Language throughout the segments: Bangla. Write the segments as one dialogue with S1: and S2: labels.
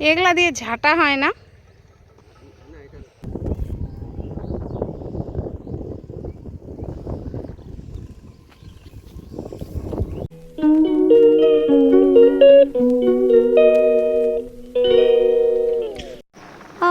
S1: এগুলা দিয়ে ঝাঁটা হয় না।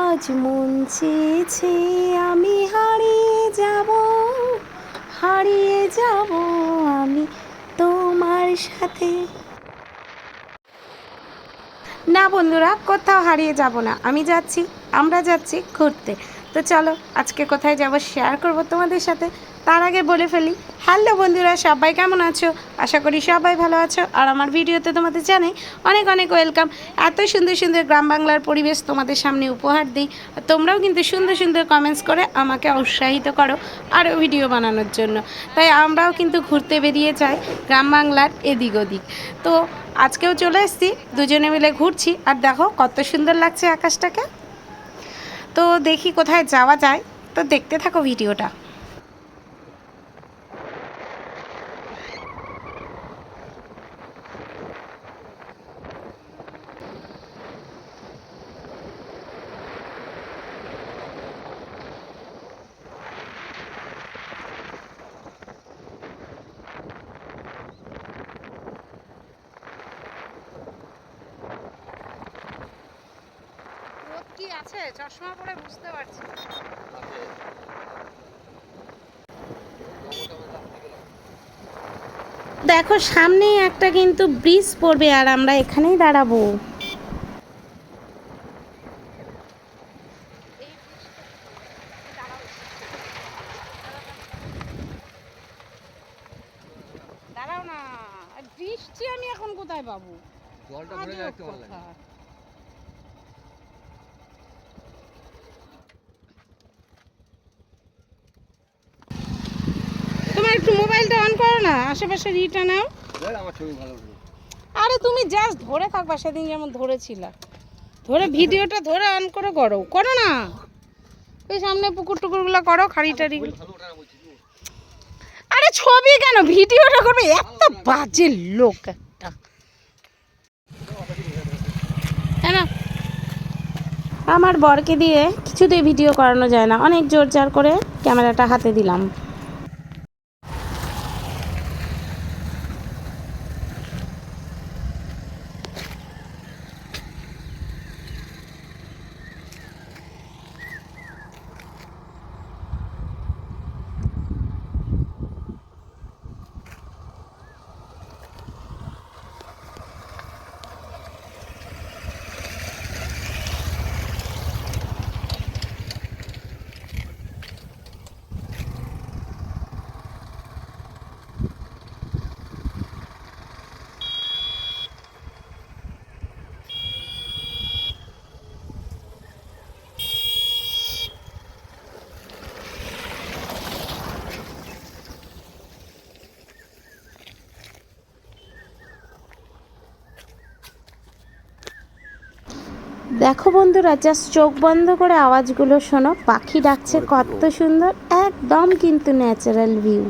S1: আজ মন চেয়েছে আমি হারিয়ে যাব হারিয়ে যাব আমি তোমার সাথে। না বন্ধুরা, কোথাও হারিয়ে যাব না। আমি যাচ্ছি, আমরা যাচ্ছি ঘুরতে। তো চলো, আজকে কোথায় যাব শেয়ার করব তোমাদের সাথে। তার আগে বলে ফেলি হ্যালো বন্ধুরা, সবাই কেমন আছো? আশা করি সবাই ভালো আছো। আর আমার ভিডিওতে তোমাদের জানাই অনেক অনেক ওয়েলকাম। এত সুন্দর সুন্দর গ্রাম বাংলার পরিবেশ তোমাদের সামনে উপহার দিই। আর তোমরাও কিন্তু সুন্দর সুন্দর কমেন্টস করে আমাকে উৎসাহিত করো আরও ভিডিও বানানোর জন্য। তাই আমরাও কিন্তু ঘুরতে বেরিয়ে যাই গ্রাম বাংলার এদিক ওদিক। তো আজকেও চলে এসেছি, দুজনে মিলে ঘুরছি। আর দেখো কত সুন্দর লাগছে আকাশটাকে। তো দেখি কোথায় যাওয়া যায়। তো দেখতে থাকো ভিডিওটা রোদ কি আছে? চশমা পরে বুঝতে পারছি দেখো সামনেই একটা কিন্তু ব্রিজ পড়বে আর আমরা এখানেই দাঁড়াবো। দাঁড়াও না। বৃষ্টি আমি এখন কোথায় পাবো?
S2: জলটা ভরে
S1: আজব
S2: গেলে একটু ভালো লাগে
S1: কথা। তোমার একটু মোবাইলটা অন করো না আশেপাশে রিটা নাও। আরে তুমি জাস্ট ধরে থাকবা সেদিন যেমন ধরেছিলা। ধরে ভিডিওটা ধরে অন করে করো। করো না। ওই সামনে পুকুর টুকুরগুলো করো খাড়ি টাড়ি। আরে ছবি কেন? ভিডিওটা করবে এত বাজে লোক একটা। হ্যাঁ আমার বরকে দিয়ে কিছুতেই ভিডিও করানো যায় না। অনেক জোর জার করে ক্যামেরাটা হাতে দিলাম। দেখো বন্ধুরা জাস্ট চোখ বন্ধ করে আওয়াজগুলো শোনো। পাখি ডাকছে কত সুন্দর, একদম কিন্তু ন্যাচারাল ভিউ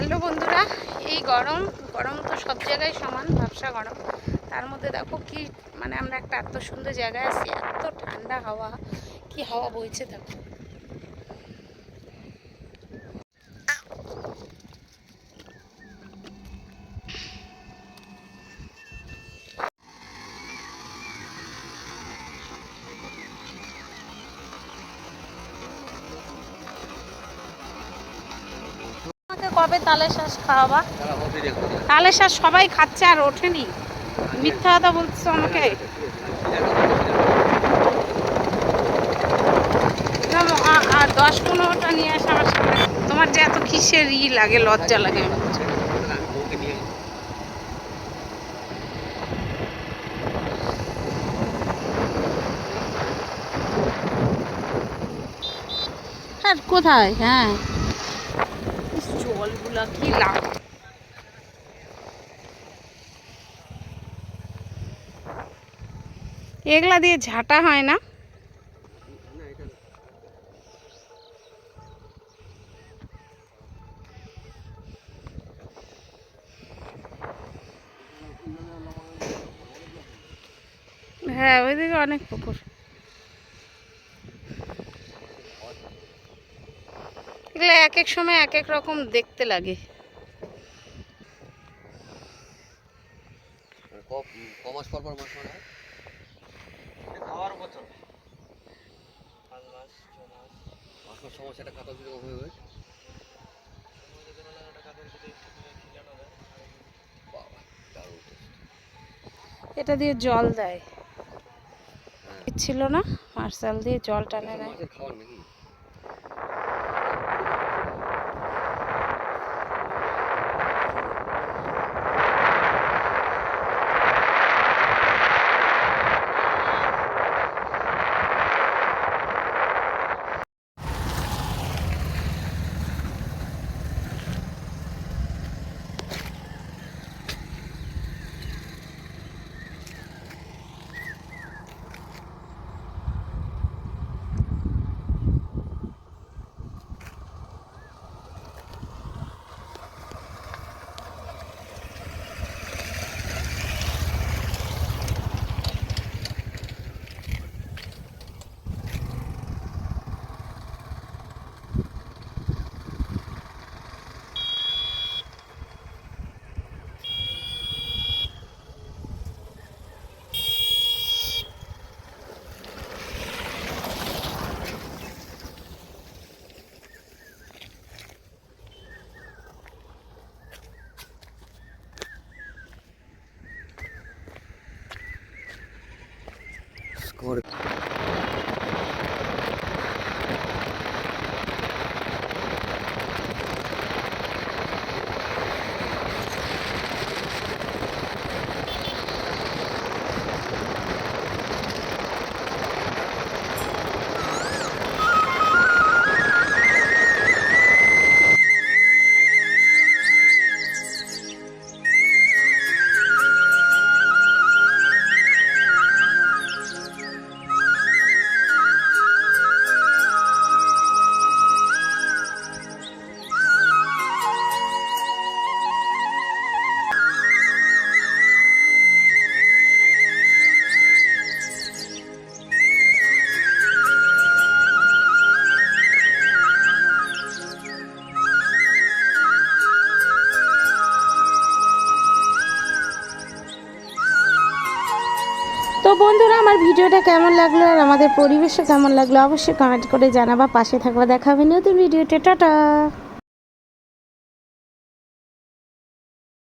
S1: হ্যালো বন্ধুরা, এই গরম গরম তো সব জায়গায় সমান ভাবসা গরম। তার মধ্যে দেখো কি মানে আমরা একটা এত সুন্দর জায়গায় আছি, এত ঠান্ডা হাওয়া, কি হাওয়া বইছে দেখো। কবে তালে শ্বাস খাওয়াবা? তালে শ্বাস সবাই খাচ্ছে আর ওঠেনি। মিথ্যা কথা বলছো আমাকে? আর দশ পনেরোটা নিয়ে আসে আমার সামনে। তোমার যে এত কিসের ই লাগে, লজ্জা লাগে কোথায়? হ্যাঁ। জলগুলা কি এগুলা দিয়ে ঝাঁটা হয় না। হ্যাঁ ওইদিকে অনেক পুকুর। এগুলো এক এক সময় এক এক রকম দেখতে লাগে। এটা দিয়ে জল দেয়।
S2: হ্যাঁ।
S1: ছিল না মার্শাল দিয়ে জল টানে নেয়
S2: കൊടുക്കും
S1: তো বন্ধুরা, আমার ভিডিওটা কেমন লাগল আর আমাদের পরিবেশটা কেমন লাগল অবশ্যই কমেন্ট করে জানাবা, পাশে থাকবা দেখা হবে নতুন ভিডিওটা টাটা!